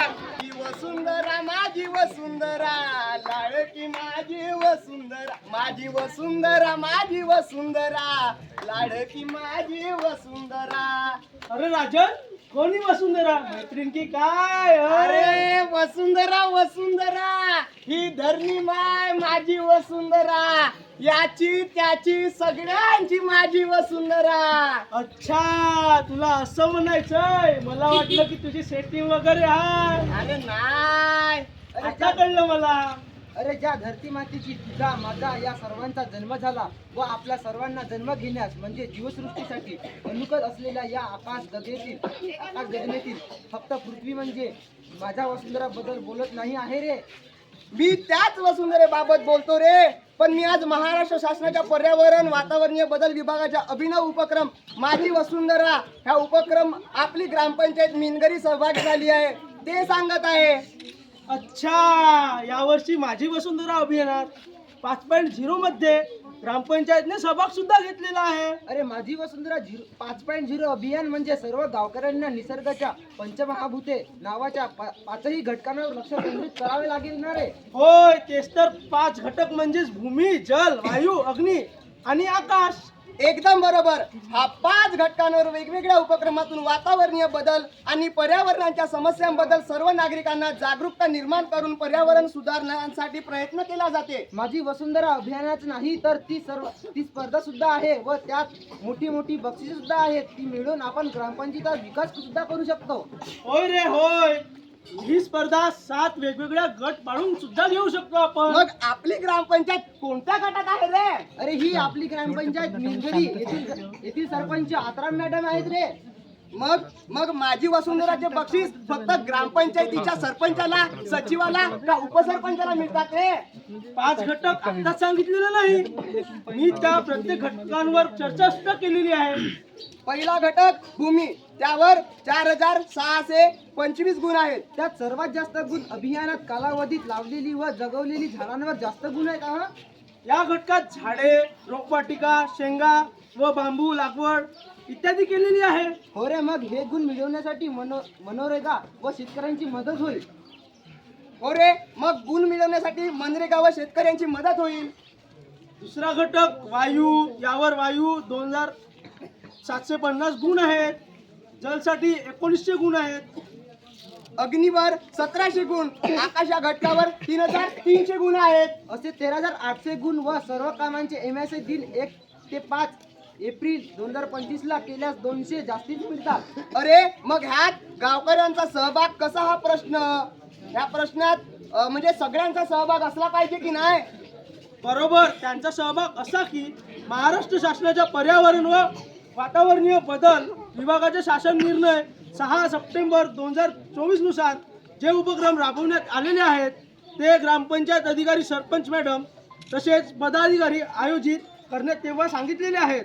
माझी वसुंधरा माझी वसुंधरा लाडकी माझी वसुंधरा माझी वसुंधरा माझी वसुंधरा लाडकी माझी वसुंधरा. अरे राजन कोणी वसुंधरा? मैत्रीण की काय? अरे वसुंधरा वसुंधरा ही धरणी माय माझी वसुंधरा. याची त्याची सगळ्यांची माझी वसुंधरा. अच्छा तुला असं म्हणायचंय? मला वाटलं की तुझी सेटिंग वगैरे आहे. अरे अरे आता कळलं मला. अरे ज्या धरती मातेची तुझा माझा या सर्वांचा जन्म झाला व आपल्या सर्वांना जन्म घेण्यास म्हणजे जीवसृष्टीसाठी अनुकत असलेल्या या आकाश गगनेतील आकाश गगनेतील फक्त पृथ्वी म्हणजे माझ्या वसुंधराबद्दल बोलत नाही आहे रे. मी त्याच वसुंधरेबाबत बोलतो रे. पण मी आज महाराष्ट्र शासनाच्या पर्यावरण वातावरणीय बदल विभागाच्या अभिनव उपक्रम माझी वसुंधरा ह्या उपक्रम आपली ग्रामपंचायत मिनगरी सहभागी झाली आहे. ते सांगत आहे. अच्छा यावर्षी माझी वसुंधरा अभियानात पाच पॉईंट झिरो मध्ये ग्रामपंचायतने सहभाग सुद्धा घेतलेला आहे. अरे माझी वसुंधरा झिरो पाच पॉईंट झिरो अभियान म्हणजे सर्व गावकऱ्यांना निसर्गाच्या पंचमहाभूते नावाच्या पा- पाचही घटकांवर लक्ष केंद्रित करावे लागेल ना रे? होय तेच तर पाच घटक म्हणजेच भूमी जल वायू अग्नी आणि आकाश. एकदम बरोबर. हा पाच घटकांवर वेगवेगळ्या उपक्रमातून वातावरणीय बदल आणि पर्यावरणाच्या समस्यांबद्दल सर्व नागरिकांना जागरूकता निर्माण करून पर्यावरण सुधारण्यासाठी प्रयत्न केला जाते. माझी वसुंधरा अभियानाच नाही तर ती सर्व ती स्पर्धा सुद्धा आहे व त्यात मोठी मोठी बक्षिसे सुद्धा आहेत. ती मिळून आपण ग्रामपंचायतीचा विकास सुद्धा करू शकतो. होय रे होय. ही स्पर्धा सात वेगवेगळ्या गट पाडून सुद्धा घेऊ शकतो आपण. मग आपली ग्रामपंचायत कोणत्या गटात आहे रे? अरे ही आपली ग्रामपंचायत येथील सरपंच आत्राम मॅडम आहेत रे. मग मग माझी वसुंधराचे बक्षीस फक्त ग्रामपंचायतीच्या सरपंचाला सचिवाला का उपसरपंचाला मिळतात रे? पाच घटक आता सांगितलेलं नाही. मी त्या प्रत्येक घटकांवर चर्चा सुद्धा केलेली आहे. पहिला घटक भूमी. त्यावर चार हजार सहाशे पंचवीस गुण आहेत. त्यात सर्वात जास्त गुण अभियानात कालावधीत लावलेली व जगवलेली झाडांवर जास्त गुण आहेत हा? या घटकात झाडे रोपवाटिका शेंगा व बांबू लागवड इत्यादी केलेली आहे. हो रे मग हे गुण मिळवण्यासाठी मनो मनोरेगा व शेतकऱ्यांची मदत होईल. हो रे मग गुण मिळवण्यासाठी मनरेगा व शेतकऱ्यांची मदत होईल. दुसरा घटक वायू. यावर वायू दोन हजार सातशे पन्नास गुण आहेत. जलसाठी एकोणीसशे गुण आहेत. अग्नीवर सतराशे गुण आकाश या घटकावर तीन हजार तीनशे गुण आहेत. असे तेरा हजार आठशे गुण व सर्व कामांचे एम एस दिन एक ते पाच एप्रिल दोन हजार पंचवीस ला केल्यास दोनशे जास्तीच मिळतात. अरे मग ह्यात गावकऱ्यांचा सहभाग कसा हा प्रश्न? ह्या प्रश्नात म्हणजे सगळ्यांचा सहभाग असला पाहिजे की नाही? बरोबर. त्यांचा सहभाग असा की महाराष्ट्र शासनाच्या पर्यावरण व वातावरणीय बदल विभागाचे शासन निर्णय सहा सप्टेंबर दोन हजार चोवीसनुसार जे उपक्रम राबवण्यात आलेले आहेत ते ग्रामपंचायत अधिकारी सरपंच मॅडम तसेच पदाधिकारी आयोजित करण्यात तेव्हा सांगितलेले आहेत.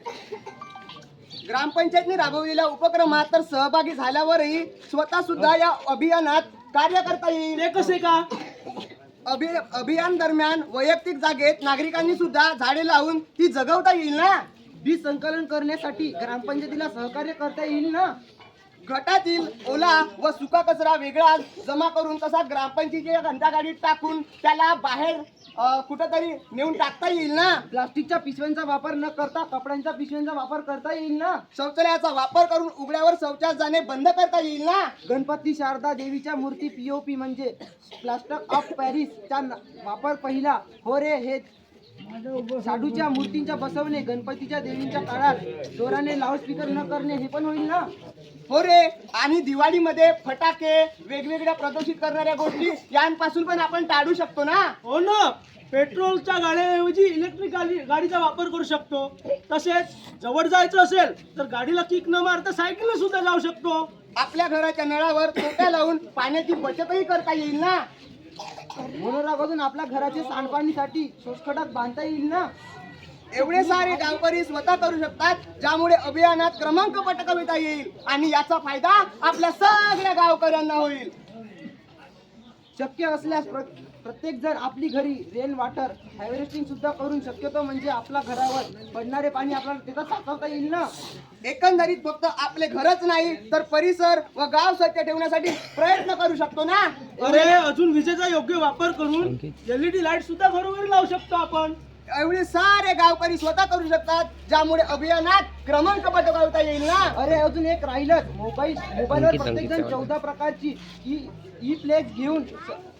ग्रामपंचायतने राबवलेल्या उपक्रमात तर सहभागी झाल्यावरही स्वतः सुद्धा या अभियानात कार्य करता येईल. ते कसे का? अभि अभियान दरम्यान वैयक्तिक जागेत नागरिकांनी सुद्धा झाडे लावून ती जगवता येईल ना? बीज संकलन करण्यासाठी ग्रामपंचायतीला सहकार्य करता येईल ना? गटातील ओला व सुका कचरा वेगळा जमा करून तसा ग्रामपंचायतीच्या घंटागाडीत टाकून त्याला बाहेर कुठंतरी नेऊन टाकता येईल ना? प्लास्टिकच्या पिशव्यांचा वापर न करता कपड्यांच्या पिशव्यांचा वापर करता येईल ना? शौचालयाचा वापर करून उघड्यावर शौचास जाणे बंद करता येईल ना? गणपती शारदा देवीच्या मूर्ती पीओपी म्हणजे प्लास्टर ऑफ पॅरिसचा वापर पहिला. हो रे हे साडूच्या मूर्तींच्या बसवणे गणपतीच्या देवींच्या काळात जोराने लाऊडस्पीकर न करणे हे पण होईल ना? हो रे आणि दिवाळीमध्ये फटाके वेगवेगळ्या प्रदूषित करणाऱ्या गोष्टी यांपासून पण आपण टाळू शकतो ना? हो ना. पेट्रोलच्या गाड्याऐवजी इलेक्ट्रिक गाडी गाडीचा वापर करू शकतो. तसेच जवळ जायचं असेल तर गाडीला किक न मारता सायकलने सुद्धा जाऊ शकतो. आपल्या घराच्या नळावर तोट्या लावून पाण्याची बचतही करता येईल ना? मनोरापासून आपल्या घराचे सांडपाणीसाठी शोषखडात बांधता येईल ना? एवढे सारे गावकरी स्वतः करू शकतात ज्यामुळे अभियानात क्रमांक पटकविता येईल आणि याचा फायदा आपल्या सगळ्या गावकऱ्यांना होईल. शक्य असल्यास प्रत्येक जण आपली घरी रेन वॉटर हार्वेस्टिंग सुद्धा करून शक्यतो म्हणजे आपल्या घरावर पडणारे पाणी आपल्याला तिथं साचवता येईल ना? एकंदरीत फक्त आपले घरच नाही तर परिसर व गाव स्वच्छ ठेवण्यासाठी प्रयत्न करू शकतो ना? अरे अजून विजेचा योग्य वापर करून एलईडी लाइट सुद्धा घरोघरी लावू शकतो आपण. एवढे सारे गावकरी स्वतः करू शकतात ज्यामुळे अभियानात क्रमांक पटकावता येईल ना? अरे अजून एक राहिलंच. मोबाईल मोबाईलवर प्रत्येक जण चौदा प्रकारची ई ई घेऊन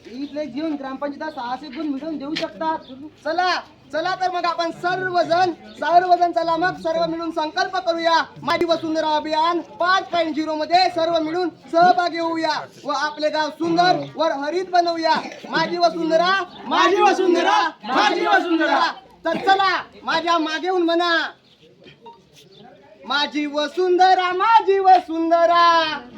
ई फ्लेक्स घेऊन ग्रामपंचायत सहाशे गुण मिळवून देऊ शकतात. चला चला तर मग आपण सर्वजण सर्वजण चला मग. सर्व मिळून संकल्प करूया. माझी वसुंधरा अभियान पाच पॉईंट झिरो मध्ये सर्व मिळून सहभागी होऊया व आपले गाव सुंदर व हरित बनवूया. माझी वसुंधरा माझी वसुंधरा, माझी वसुंधरा. तर चला माझ्या मागे येऊन म्हणा. माझी वसुंधरा माझी वसुंधरा.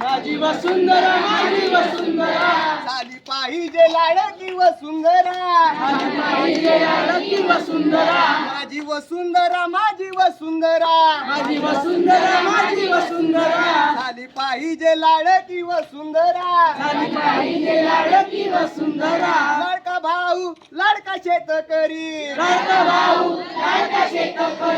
माझी वसुंधरा माझी वसुंधरा. झाली पाहिजे लाडकी वसुंधरा. माझी पाहिजे लाडकी वसुंधरा. माझी वसुंधरा माझी वसुंधरा. माझी वसुंधरा माझी वसुंधरा. झाली पाहिजे लाडकी वसुंधरा. झाली पाहिजे लाडकी वसुंधरा. लाडका भाऊ लाडका शेतकरी. लाडका भाऊ लाडका शेतकरी.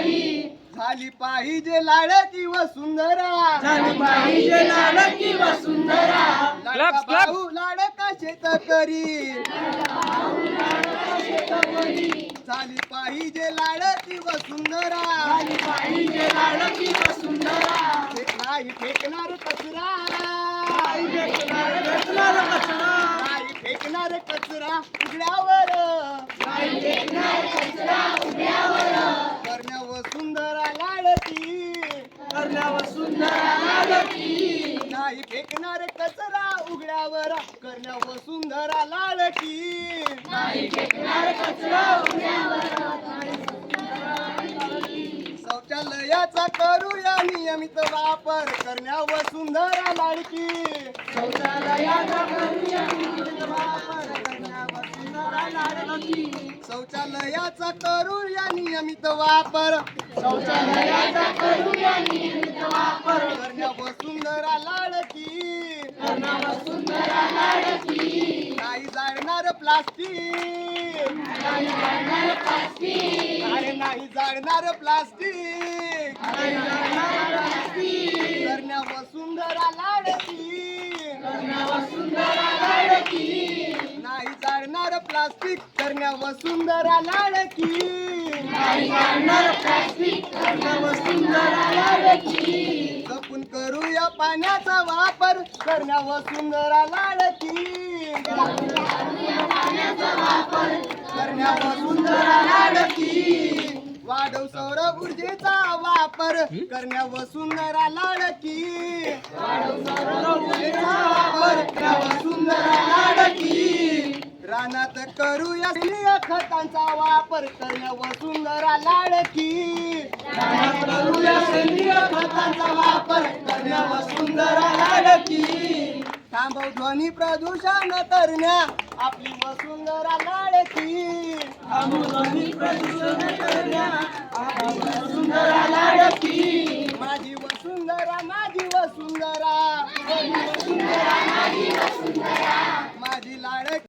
झाली पाहिजे लाडकी वसुंधरा झाली पाहिजे लाडकी वसुंधरा लाडका भाऊ लाडका शेतकरी झाली पाहिजे लाडकी वसुंधरा झाली पाहिजे लाडकी वसुंधरा नाही फेकणार कचरा. आई भेटणार भेटणार कचरा. नाही फेकणार कचरा उघड्यावर. करण्या वसुंधरा लाडकी करण्या वसुंधरा लाडकी नाही फेकणार कचरा उघड्यावर करण्या वसुंधरा लाडकी शौचालयाचा करूया नियमित वापर करण्या वसुंधरा लाडकी शौचालयाचा करूया नियमित वापर करण्या शौचालयाचा करूया नियमित वापर. शौचालयाचा करूया नियमित वापर. करण्या वसुंधरा लाडकी करण्या वसुंधरा लाडकी नाही जाळणार प्लास्टिक. अरे नाही जाळणार प्लास्टिक. करण्या वसुंधरा लाडकी करण्या वसुंधरा लाडकी नाही जाळणार प्लास्टिक करण्या वसुंधरा लाडकी जपून करूया पाण्याचा वापर करण्या वसुंधरा लाडकी करण्या वसुंधरा लाडकी वाढव सौर ऊर्जेचा वापर करण्या वसुंधरा लाडकी ऊर्जेचा वापर करण्या वसुंधरा करूया स्त्रिय खतांचा वापर करूया वसुंधरा लाडकी. करूया सेंद्रिय खतांचा वापर करण्या वसुंधरा लाडकी. थांबव ध्वनी प्रदूषण करण्या आपली वसुंधरा लाडकी. थांबव ध्वनी प्रदूषण करण्या आपली वसुंधरा लाडकी. माझी वसुंधरा माझी वसुंधरा माझी लाडकी.